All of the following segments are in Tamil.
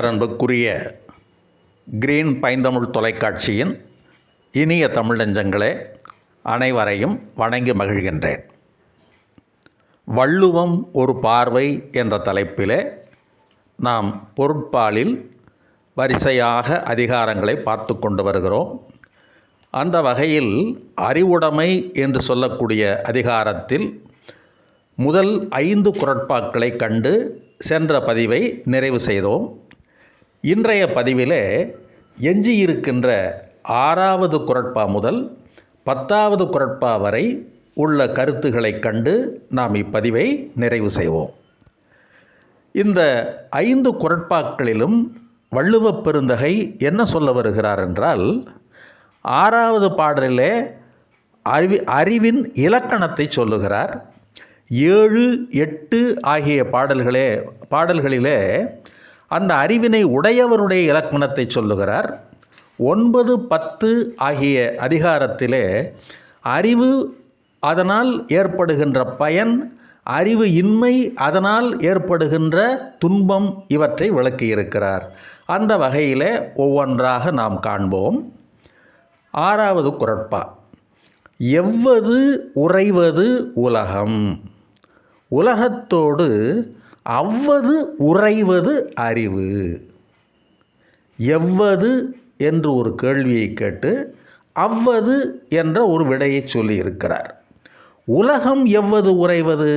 பேரன்புக்குரிய கிரீன் பைந்தமிழ் தொலைக்காட்சியின் இனிய தமிழ் நெஞ்சங்களே அனைவரையும் வணங்கி மகிழ்கின்றேன். வள்ளுவம் ஒரு பார்வை என்ற தலைப்பிலே நாம் பொருட்பாலில் வரிசையாக அதிகாரங்களை பார்த்து கொண்டு வருகிறோம். அந்த வகையில் அறிவுடைமை என்று சொல்லக்கூடிய அதிகாரத்தில் முதல் ஐந்து குரட்பாக்களை கண்டு சென்ற பதிவை நிறைவு செய்தோம். இன்றைய பதிவிலே எஞ்சியிருக்கின்ற ஆறாவது குரட்பா முதல் பத்தாவது குரட்பா வரை உள்ள கருத்துக்களை கண்டு நாம் இப்பதிவை நிறைவு செய்வோம். இந்த ஐந்து குரட்பாக்களிலும் வள்ளுவப் பெருந்தகை என்ன சொல்ல வருகிறார் என்றால் ஆறாவது பாடலிலே அறிவி அறிவின் இலக்கணத்தை சொல்லுகிறார். ஏழு எட்டு ஆகிய பாடல்களே பாடல்களிலே அந்த அறிவினை உடையவருடைய இலக்கணத்தை சொல்லுகிறார். ஒன்பது பத்து ஆகிய அதிகாரத்திலே அறிவு அதனால் ஏற்படுகின்ற பயன் அறிவு இன்மை அதனால் ஏற்படுகின்ற துன்பம் இவற்றை விளக்கியிருக்கிறார் அந்த வகையிலே ஒவ்வொன்றாக நாம் காண்போம். ஆறாவது குரட்பா. எவ்வது உறைவது உலகம்? உலகத்தோடு அவ்வது உறைவது அறிவு. எவ்வது என்று ஒரு கேள்வியை கேட்டு அவ்வது என்ற ஒரு விடையை சொல்லியிருக்கிறார் உலகம் எவ்வது உறைவது?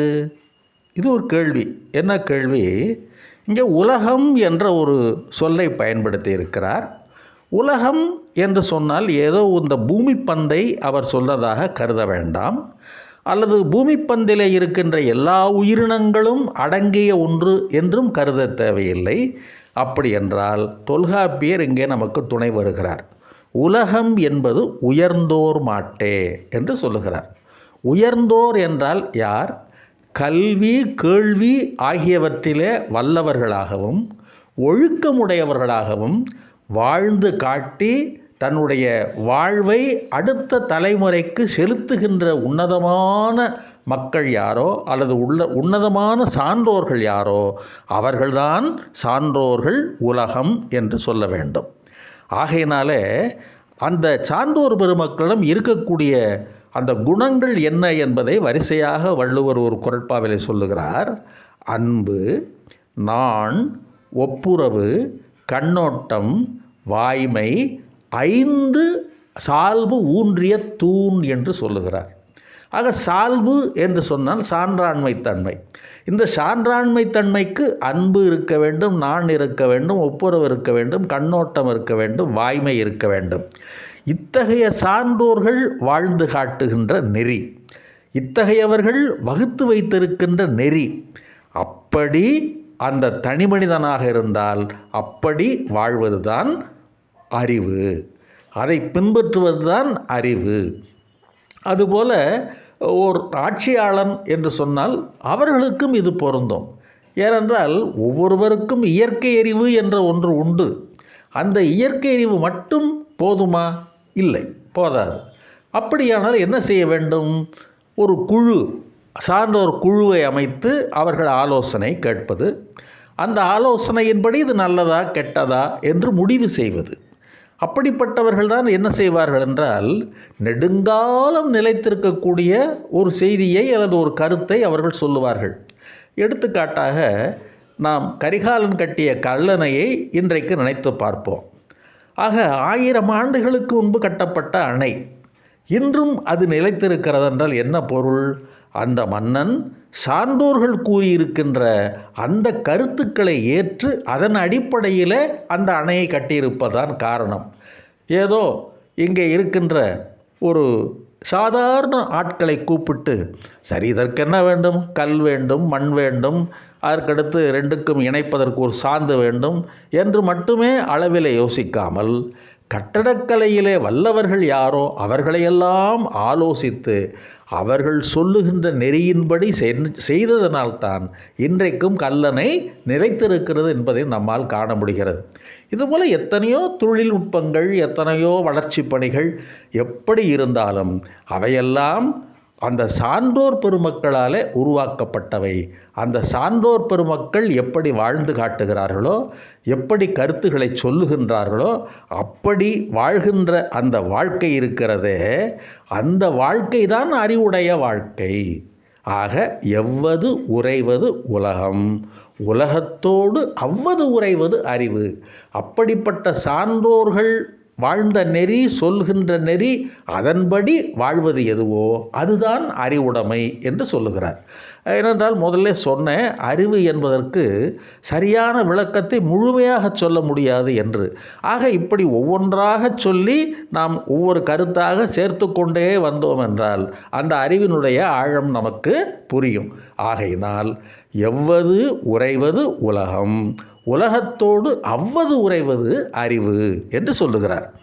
இது ஒரு கேள்வி. என்ன கேள்வி? இங்கே உலகம் என்ற ஒரு சொல்லை பயன்படுத்தி இருக்கிறார். உலகம் என்று சொன்னால் ஏதோ இந்த பூமி பந்தை அவர் சொன்னதாக கருத வேண்டாம். அல்லது பூமிப்பந்திலே இருக்கின்ற எல்லா உயிரினங்களும் அடங்கிய ஒன்று என்றும் கருத தேவையில்லை. அப்படி என்றால் தொல்காப்பியர் இங்கே நமக்கு துணை வருகிறார். உலகம் என்பது உயர்ந்தோர் மாட்டே என்று சொல்லுகிறார். உயர்ந்தோர் என்றால் யார்? கல்வி கேள்வி ஆகியவற்றிலே வல்லவர்களாகவும் ஒழுக்கமுடையவர்களாகவும் வாழ்ந்து காட்டி தன்னுடைய வாழ்வை அடுத்த தலைமுறைக்கு செலுத்துகின்ற உன்னதமான மக்கள் யாரோ அல்லது உள்ள உன்னதமான சான்றோர்கள் யாரோ அவர்கள்தான் சான்றோர்கள் உலகம் என்று சொல்ல வேண்டும். ஆகையினாலே அந்த சான்றோர் பெருமக்களிடம் இருக்கக்கூடிய அந்த குணங்கள் என்ன என்பதை வரிசையாக வள்ளுவர் ஒரு குரட்பாவிலே சொல்லுகிறார். அன்பு நான் ஒப்புரவு கண்ணோட்டம் வாய்மை ஐந்து சால்பு ஊன்றிய தூண் என்று சொல்லுகிறார். ஆக சால்பு என்று சொன்னால் சான்றாண்மை தன்மை இந்த சான்றாண்மை தன்மைக்கு அன்பு இருக்க வேண்டும் நான் இருக்க வேண்டும் ஒப்புரவு இருக்க வேண்டும் கண்ணோட்டம் இருக்க வேண்டும் வாய்மை இருக்க வேண்டும். இத்தகைய சான்றோர்கள் வாழ்ந்து காட்டுகின்ற நெறி. இத்தகையவர்கள் வகுத்து வைத்திருக்கின்ற நெறி. அப்படி அந்த தனி மனிதனாக இருந்தால் அப்படி வாழ்வதுதான் அறிவு. அதை பின்பற்றுவதுதான் அறிவு. அதுபோல் ஓர் ஆட்சியாளன் என்று சொன்னால் அவர்களுக்கும் இது பொருந்தும். ஏனென்றால் ஒவ்வொருவருக்கும் இயற்கை அறிவு என்ற ஒன்று உண்டு. அந்த இயற்கை அறிவு மட்டும் போதுமா? இல்லை போதாது. அப்படியானால் என்ன செய்ய வேண்டும்? ஒரு குழு சார்ந்தோர் குழுவை அமைத்து அவர்கள் ஆலோசனை கேட்பது. அந்த ஆலோசனையின்படி இது நல்லதா கெட்டதா என்று முடிவு செய்வது. அப்படிப்பட்டவர்கள் தான் என்ன செய்வார்கள் என்றால் நெடுங்காலம் நிலைத்திருக்கக்கூடிய ஒரு செய்தியை அல்லது ஒரு கருத்தை அவர்கள் சொல்லுவார்கள். எடுத்துக்காட்டாக நாம் கரிகாலன் கட்டிய கல்லணையை இன்றைக்கு நினைத்து பார்ப்போம். ஆக ஆயிரம் ஆண்டுகளுக்கு முன்பு கட்டப்பட்ட அணை. இன்றும் அது நிலைத்திருக்கிறது என்றால் என்ன பொருள்? அந்த மன்னன் சான்றோர்கள் கூறியிருக்கின்ற அந்த கருத்துக்களை ஏற்று அதன் அடிப்படையில் அந்த அணையை கட்டியிருப்பதான் காரணம். ஏதோ இங்கே இருக்கின்ற ஒரு சாதாரண ஆட்களை கூப்பிட்டு சரி இதற்கு என்ன வேண்டும்? கல் வேண்டும் மண் வேண்டும் அதற்கடுத்து ரெண்டுக்கும் இணைப்பதற்கு ஒரு சாந்து வேண்டும் என்று மட்டுமே அளவில் யோசிக்காமல் கட்டடக்கலையிலே வல்லவர்கள் யாரோ அவர்களையெல்லாம் ஆலோசித்து அவர்கள் சொல்லுகின்ற நெறியின்படி செய்ததனால்தான் இன்றைக்கும் கல்லணை நிலைத்திருக்கிறது என்பதை நம்மால் காண முடிகிறது. இதுபோல் எத்தனையோ தொழில்நுட்பங்கள் எத்தனையோ வளர்ச்சி பணிகள் எப்படி இருந்தாலும் அவையெல்லாம் அந்த சான்றோர் பெருமக்களாலே உருவாக்கப்பட்டவை. அந்த சான்றோர் பெருமக்கள் எப்படி வாழ்ந்து காட்டுகிறார்களோ எப்படி கருத்துக்களை சொல்லுகின்றார்களோ அப்படி வாழ்கின்ற அந்த வாழ்க்கை இருக்கிறதே அந்த வாழ்க்கை தான் அறிவுடைய வாழ்க்கை. ஆக எவ்வது உறைவது உலகம்? உலகத்தோடு அவ்வது உறைவது அறிவு. அப்படிப்பட்ட சான்றோர்கள் வாழ்ந்த நெறி சொல்கின்ற நெறி அதன்படி வாழ்வது எதுவோ அதுதான் அறிவுடைமை என்று சொல்லுகிறார். ஏனென்றால் முதல்ல சொன்னேன் அறிவு என்பதற்கு சரியான விளக்கத்தை முழுமையாக சொல்ல முடியாது என்று. ஆக இப்படி ஒவ்வொன்றாக சொல்லி நாம் ஒவ்வொரு கருத்தாக சேர்த்து கொண்டே வந்தோம் என்றால் அந்த அறிவினுடைய ஆழம் நமக்கு புரியும். ஆகையினால் எவ்வது உறைவது உலகம். உலகத்தோடு அவ்வது உறைவது அறிவு என்று சொல்லுகிறார்.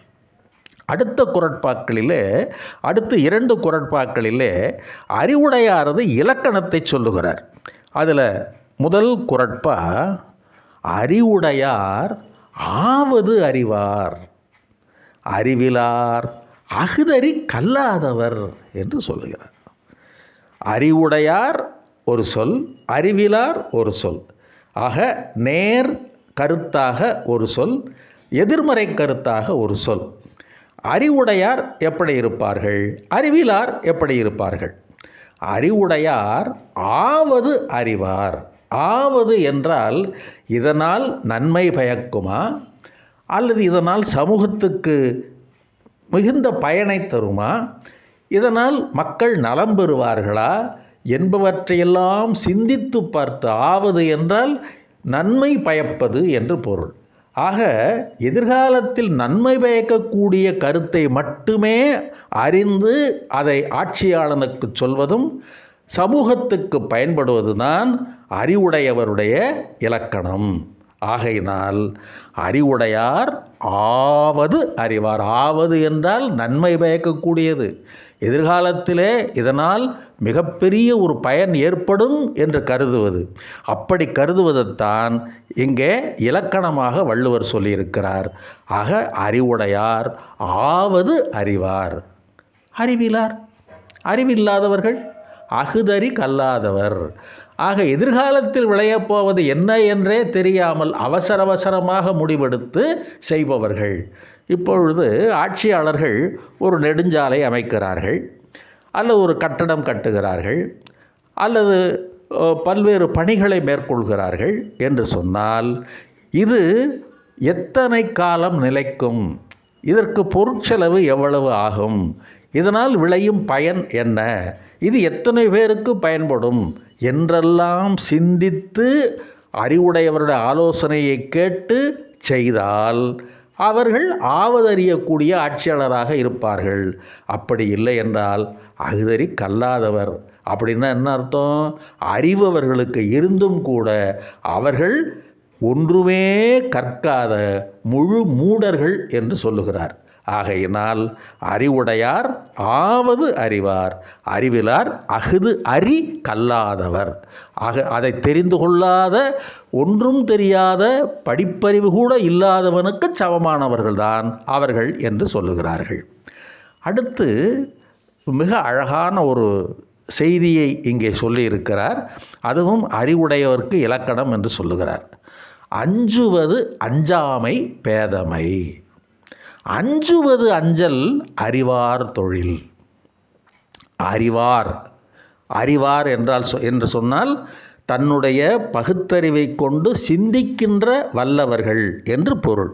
அடுத்த குரட்பாக்களிலே அடுத்த இரண்டு குரட்பாக்களிலே அறிவுடையாரது இலக்கணத்தை சொல்லுகிறார். அதில் முதல் குரட்பா அறிவுடையார் ஆவது அறிவார். அறிவிலார் அகுதறி கல்லாதவர் என்று சொல்லுகிறார். அறிவுடையார் ஒரு சொல் அறிவிலார் ஒரு சொல். ஆக நேர் கருத்தாக ஒரு சொல் எதிர்மறை கருத்தாக ஒரு சொல். அறிவுடையார் எப்படி இருப்பார்கள்? அறிவிலார் எப்படி இருப்பார்கள்? அறிவுடையார் ஆவது அறிவார். ஆவது என்றால் இதனால் நன்மை பயக்குமா? அல்லது இதனால் சமூகத்துக்கு மிகுந்த பயனை தருமா? இதனால் மக்கள் நலம் பெறுவார்களா? என்பவற்றையெல்லாம் சிந்தித்து பார்த்து ஆவது என்றால் நன்மை பயப்பது என்று பொருள். ஆக எதிர்காலத்தில் நன்மை பயக்கக்கூடிய கருத்தை மட்டுமே அறிந்து அதை ஆட்சியாளனுக்கு சொல்வதும் சமூகத்துக்கு பயன்படுவதுதான் அறிவுடையவருடைய இலக்கணம். ஆகையினால் அறிவுடையார் ஆவது அறிவார். ஆவது என்றால் நன்மை பயக்கக்கூடியது. எதிர்காலத்திலே இதனால் மிகப்பெரிய ஒரு பயன் ஏற்படும் என்று கருதுவது. அப்படி கருதுவதைத்தான் இங்கே இலக்கணமாக வள்ளுவர் சொல்லியிருக்கிறார். ஆக அறிவுடையார் ஆவது அறிவார். அறிவிலார். அறிவில்லாதவர்கள் அகுதறி கல்லாதவர். ஆக எதிர்காலத்தில் விளையப் போவது என்ன என்றே தெரியாமல் அவசர அவசரமாக முடிவெடுத்து செய்பவர்கள். இப்பொழுது ஆட்சியாளர்கள் ஒரு நெடுஞ்சாலை அமைக்கிறார்கள். அல்லது ஒரு கட்டடம் கட்டுகிறார்கள். அல்லது பல்வேறு பணிகளை மேற்கொள்கிறார்கள் என்று சொன்னால் இது எத்தனை காலம் நிலைக்கும்? இதற்கு பொருட்செலவு எவ்வளவு ஆகும்? இதனால் விளையும் பயன் என்ன? இது எத்தனை பேருக்கு பயன்படும்? என்றெல்லாம் சிந்தித்து அறிவுடையவருடைய ஆலோசனையை கேட்டு செய்தால் அவர்கள் ஆவதறியக்கூடிய ஆட்சியாளராக இருப்பார்கள். அப்படி இல்லை என்றால் அகுதறி கல்லாதவர். அப்படின்னா என்ன அர்த்தம்? அறிவவர்களுக்கு இருந்தும் கூட அவர்கள் ஒன்றுமே கற்காத முழு மூடர்கள் என்று சொல்லுகிறார். ஆகையினால் அறிவுடையார் ஆவது அறிவார். அறிவிலார் அகுது அறி கல்லாதவர். ஆக அதை தெரிந்து கொள்ளாத ஒன்றும் தெரியாத படிப்பறிவு கூட இல்லாதவனுக்கு சமமானவர்கள்தான் அவர்கள் என்று சொல்லுகிறார்கள். அடுத்து மிக அழகான ஒரு செய்தியை இங்கே சொல்லியிருக்கிறார். அதுவும் அறிவுடையவர்க்கு இலக்கணம் என்று சொல்லுகிறார். அஞ்சுவது அஞ்சாமை பேதமை. அஞ்சுவது அஞ்சல் அறிவார் தொழில். அறிவார். அறிவார் என்றால் என்று சொன்னால் தன்னுடைய பகுத்தறிவை கொண்டு சிந்திக்கின்ற வல்லவர்கள் என்று பொருள்.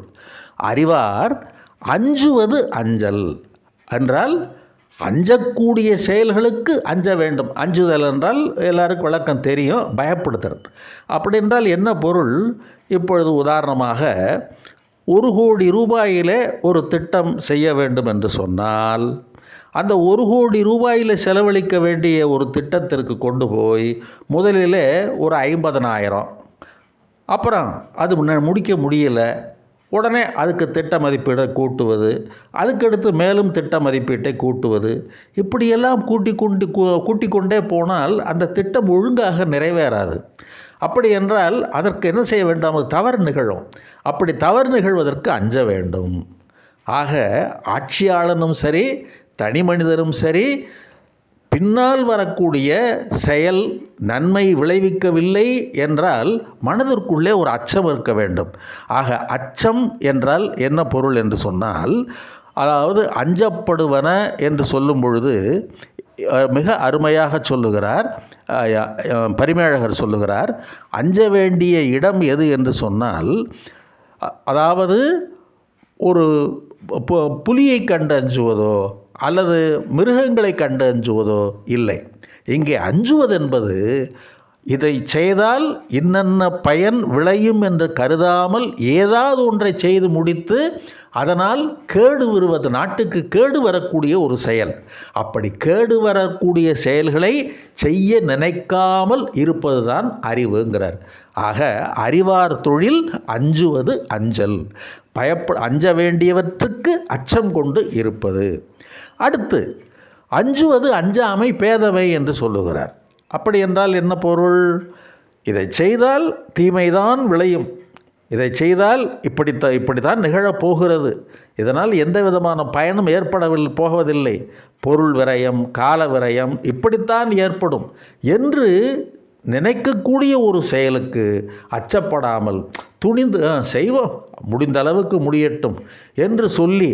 அறிவார் அஞ்சுவது அஞ்சல் என்றால் அஞ்சக்கூடிய செயல்களுக்கு அஞ்ச வேண்டும். அஞ்சுதல் என்றால் எல்லாருக்கும் விளக்கம் தெரியும் பயப்படுத்துறது. அப்படி என்றால் என்ன பொருள்? இப்பொழுது உதாரணமாக ஒரு கோடி ரூபாயிலே ஒரு திட்டம் செய்ய வேண்டும் என்று சொன்னால் அந்த ஒரு கோடி ரூபாயில் செலவழிக்க வேண்டிய ஒரு திட்டத்திற்கு கொண்டு போய் முதலில் ஒரு ஐம்பதனாயிரம். அப்புறம் அது முடிக்க முடியல. உடனே அதுக்கு திட்ட மதிப்பீடை கூட்டுவது அதுக்கடுத்து மேலும் திட்ட மதிப்பீட்டை கூட்டுவது இப்படியெல்லாம் கூட்டி கொண்டு கூட்டி கொண்டே போனால் அந்த திட்டம் ஒழுங்காக நிறைவேறாது. அப்படி என்றால் அதற்கு என்ன செய்ய வேண்டும்? அது தவறு நிகழும். அப்படி தவறு நிகழ்வதற்கு அஞ்ச வேண்டும். ஆக ஆட்சியாளனும் சரி தனி மனிதரும் சரி பின்னால் வரக்கூடிய செயல் நன்மை விளைவிக்கவில்லை என்றால் மனதிற்குள்ளே ஒரு அச்சம் இருக்க வேண்டும். ஆக அச்சம் என்றால் என்ன பொருள் என்று சொன்னால் அதாவது அஞ்சப்படுவன என்று சொல்லும் பொழுது மிக அருமையாக சொல்லுகிறார். பரிமேழகர் சொல்லுகிறார். அஞ்ச வேண்டிய இடம் எது என்று சொன்னால் அதாவது ஒரு பு- புலியை கண்டு அஞ்சுவதோ அல்லது மிருகங்களை கண்டு அஞ்சுவதோ இல்லை. இங்கே அஞ்சுவது என்பது இதை செய்தால் இன்னென்ன பயன் விளையும் என்று கருதாமல் ஏதாவது ஒன்றை செய்து முடித்து அதனால் கேடு வருவது நாட்டுக்கு கேடு வரக்கூடிய ஒரு செயல். அப்படி கேடு வரக்கூடிய செயல்களை செய்ய நினைக்காமல் இருப்பதுதான் அறிவுங்கிறார். ஆக அறிவார் தொழில் அஞ்சுவது அஞ்சல். பயப்ப அஞ்ச வேண்டியவற்றுக்கு அச்சம் கொண்டு இருப்பது. அடுத்து அஞ்சுவது அஞ்சாமை பேதமை என்று சொல்லுகிறார். அப்படி என்றால் என்ன பொருள்? இதை செய்தால் தீமைதான் விளையும். இதை செய்தால் இப்படித்த இப்படித்தான் நிகழப் போகிறது. இதனால் எந்த விதமான பயனும் ஏற்படவில்லை போவதில்லை பொருள் விரயம் கால விரயம் இப்படித்தான் ஏற்படும். என்று நினைக்கக்கூடிய ஒரு செயலுக்கு அச்சப்படாமல் துணிந்து "ஆ, செய்வோம். முடிந்த அளவுக்கு முடியட்டும் என்று சொல்லி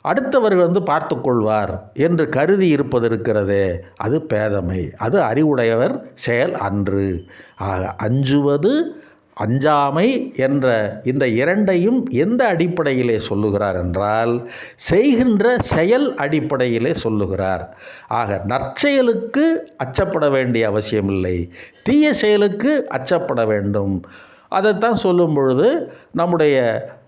அடுத்தவர் வந்து பார்த்து கொள்வார் என்று கருதி இருப்பது இருக்கிறதே அது பேதமை. அது அறிவுடையவர் செயல் அன்று. ஆக அஞ்சுவது அஞ்சாமை என்ற இந்த இரண்டையும் எந்த அடிப்படையிலே சொல்லுகிறார் என்றால் செய்கின்ற செயல் அடிப்படையிலே சொல்லுகிறார். ஆக நற்செயலுக்கு அச்சப்பட வேண்டிய அவசியமில்லை. தீய செயலுக்கு அச்சப்பட வேண்டும். அதைத்தான் சொல்லும் பொழுது நம்முடைய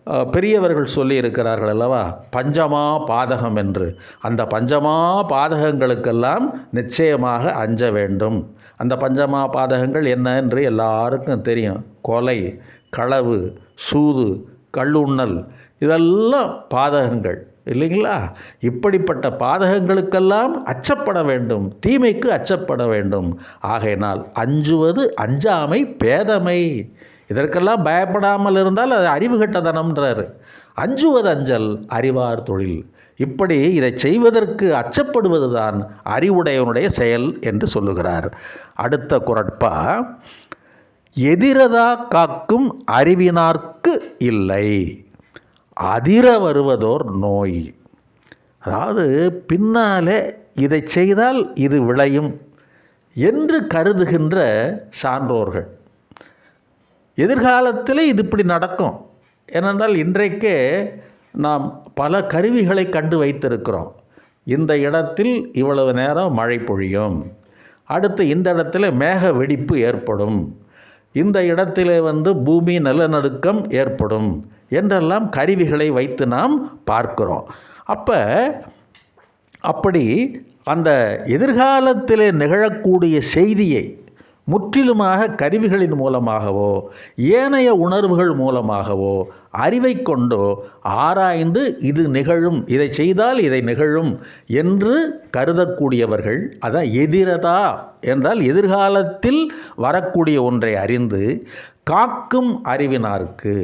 பெரியவர்கள் சொல்லி இருக்கிறார்கள் அல்லவா? பஞ்சமா பாதகம் என்று. அந்த பஞ்சமா பாதகங்களுக்கெல்லாம் நிச்சயமாக அஞ்ச வேண்டும். அந்த பஞ்சமா பாதகங்கள் என்ன என்று எல்லாருக்கும் தெரியும். கொலை களவு சூது கள்ளுண்ணல் இதெல்லாம் பாதகங்கள் இல்லைங்களா? இப்படிப்பட்ட பாதகங்களுக்கெல்லாம் அச்சப்பட வேண்டும். தீமைக்கு அச்சப்பட வேண்டும். ஆகையினால் அஞ்சுவது அஞ்சாமை பேதமை. இதற்கெல்லாம் பயப்படாமல் இருந்தால் அது அறிவு கட்டதனம்ன்றாரு அஞ்சுவது அஞ்சல் அறிவார் தொழில். இப்படி இதை செய்வதற்கு அச்சப்படுவதுதான் அறிவுடையவனுடைய செயல் என்று சொல்லுகிறார். அடுத்த குரட்பா எதிரதா காக்கும் அறிவினார்க்கு இல்லை. அதிர வருவதோர் நோய். அதாவது பின்னாலே இதை செய்தால் இது விளையும் என்று கருதுகின்ற சான்றோர்கள். எதிர்காலத்தில் இது இப்படி நடக்கும். ஏனென்றால் இன்றைக்கே நாம் பல கருவிகளை கண்டு வைத்திருக்கிறோம். இந்த இடத்தில் இவ்வளவு நேரம் மழை பொழியும். அடுத்து இந்த இடத்துல மேக வெடிப்பு ஏற்படும். இந்த இடத்திலே வந்து பூமி நிலநடுக்கம் ஏற்படும் என்றெல்லாம் கருவிகளை வைத்து நாம் பார்க்கிறோம். அப்போ அப்படி அந்த எதிர்காலத்திலே நிகழக்கூடிய செய்தியை முற்றிலுமாக கருவிகளின் மூலமாகவோ ஏனைய உணர்வுகள் மூலமாகவோ அறிவை கொண்டோ ஆராய்ந்து இது நிகழும் இதை செய்தால் இதை நிகழும் என்று கருதக்கூடியவர்கள் அதான் எதிரதா என்றால் எதிர்காலத்தில் வரக்கூடிய ஒன்றை அறிந்து காக்கும் அறிவினாருக்கு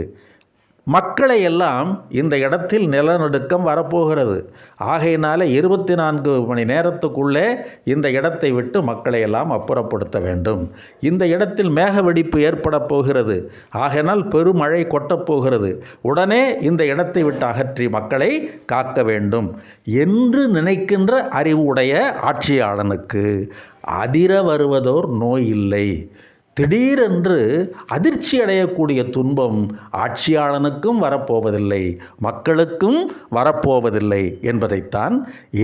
மக்களை எல்லாம் இந்த இடத்தில் நிலநடுக்கம் வரப்போகிறது. ஆகையினால இருபத்தி நான்கு மணி நேரத்துக்குள்ளே இந்த இடத்தை விட்டு மக்களை எல்லாம் அப்புறப்படுத்த வேண்டும். இந்த இடத்தில் மேக வெடிப்பு ஏற்பட போகிறது. ஆகையினால் பெருமழை கொட்டப் போகிறது. உடனே இந்த இடத்தை விட்டு அகற்றி மக்களை காக்க வேண்டும் என்று நினைக்கின்ற அறிவுடைய ஆட்சியாளனுக்கு அதிர வருவதோர் நோய் இல்லை. திடீரென்று அதிர்ச்சி அடையக்கூடிய துன்பம் ஆட்சியாளனுக்கும் வரப்போவதில்லை மக்களுக்கும் வரப்போவதில்லை என்பதைத்தான்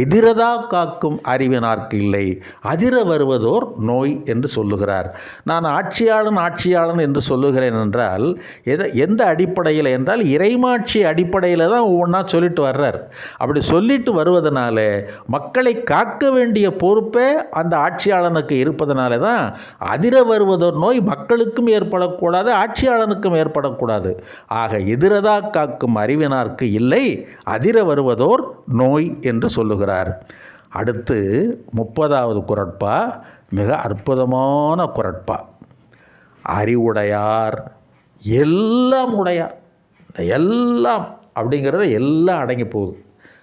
எதிரதா காக்கும் அறிவினார்க்கு இல்லை அதிர வருவதோர் நோய் என்று சொல்லுகிறார். நான் ஆட்சியாளன் ஆட்சியாளன் என்று சொல்லுகிறேன் என்றால் எதை எந்த அடிப்படையில் என்றால் இறைமாட்சி அடிப்படையில் தான் ஒவ்வொன்றா சொல்லிட்டு வர்றார். அப்படி சொல்லிட்டு வருவதனால மக்களை காக்க வேண்டிய பொறுப்பே அந்த ஆட்சியாளனுக்கு இருப்பதனால தான் அதிர வருவதோர் நோய் மக்களுக்கும் ஏற்படக்கூடாது ஆட்சியாளனுக்கும் ஏற்படக்கூடாது. ஆக எதிரதா காக்கும் அறிவினார்க்கு இல்லை அதிர வருவதோர் நோய் என்று சொல்லுகிறார். அடுத்து முப்பதாவது குரட்பா மிக அற்புதமான குரட்பா. அறிவுடையார் எல்லாம் உடையார். எல்லாம் அப்படிங்கிறது எல்லாம் அடங்கி போகுது.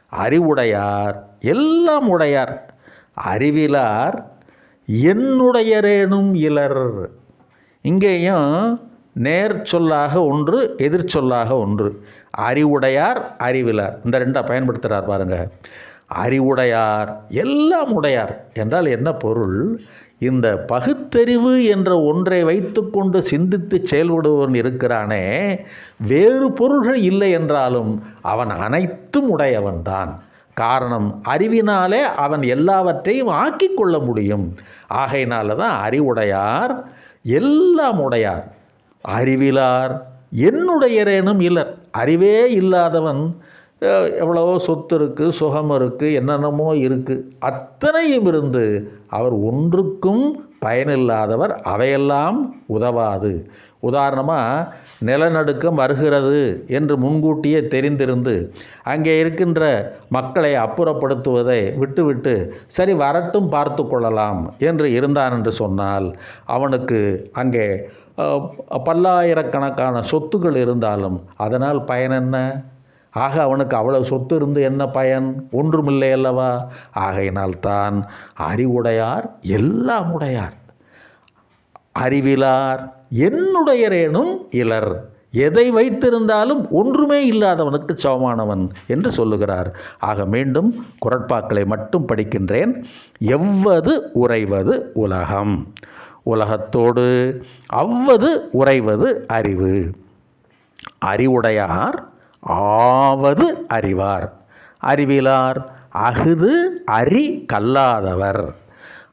அறிவுடையார் எல்லாம் உடையார். அறிவிலார் என்னுடையரேனும் இலர். இங்கேயும் நேர் சொல்லாக ஒன்று எதிர் சொல்லாக ஒன்று. அறிவுடையார் அறிவிலார். இந்த ரெண்டை பயன்படுத்துகிறார் பாருங்கள் அறிவுடையார் எல்லாம் உடையார். என்றால் என்ன பொருள்? இந்த பகுத்தறிவு என்ற ஒன்றை வைத்துக்கொண்டு சிந்தித்து செயல்படுவன் இருக்கிறானே வேறு பொருள்கள் இல்லை என்றாலும் அவன் அனைத்தும் உடையவன்தான் காரணம் அறிவினாலே அவன் எல்லாவற்றையும் ஆக்கிக்கொள்ள முடியும். ஆகையினால தான் அறிவுடையார் எல்லாம் உடையார். அறிவிலார் என்னுடையரேனும் இல்லர். அறிவே இல்லாதவன் எவ்வளவோ சொத்து இருக்குது சுகம் இருக்குது என்னென்னமோ இருக்குது அத்தனையும் இருந்து அவர் ஒன்றுக்கும் பயனில்லாதவர் அவையெல்லாம் உதவாது. உதாரணமாக நிலநடுக்கம் வருகிறது என்று முன்கூட்டியே தெரிந்திருந்து அங்கே இருக்கின்ற மக்களை அப்புறப்படுத்துவதை விட்டுவிட்டு சரி வரட்டும் பார்த்து கொள்ளலாம் என்று இருந்தான் என்று சொன்னால் அவனுக்கு அங்கே பல்லாயிரக்கணக்கான சொத்துக்கள் இருந்தாலும் அதனால் பயன் என்ன? ஆக அவனுக்கு அவ்வளவு சொத்து இருந்து என்ன பயன்? ஒன்றுமில்லை அல்லவா? ஆகையினால்தான் அறிவுடையார் எல்லாம் உடையார். அறிவிலார் என்னுடையரேனும் இலர். எதை வைத்திருந்தாலும் ஒன்றுமே இல்லாதவனுக்கு சமமானவன் என்று சொல்லுகிறார். ஆக மீண்டும் குரட்பாக்களை மட்டும் படிக்கின்றேன். எவ்வது உறைவது உலகம்? உலகத்தோடு அவ்வது உறைவது அறிவு. அறிவுடையார் ஆவது அறிவார். அறிவிலார் அஃது அறி கல்லாதவர்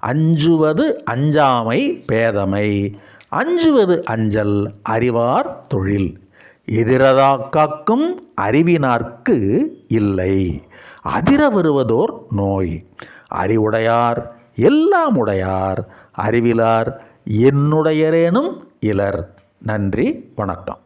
அஞ்சுவது அஞ்சாமை பேதமை. அஞ்சுவது அஞ்சல் அறிவார் தொழில். எதிரதா காக்கும் அறிவினார்க்கு இல்லை. அதிர வருவதோர் நோய். அறிவுடையார் எல்லாம் உடையார். அறிவிலார் என்னுடையரேனும் இலர். நன்றி வணக்கம்.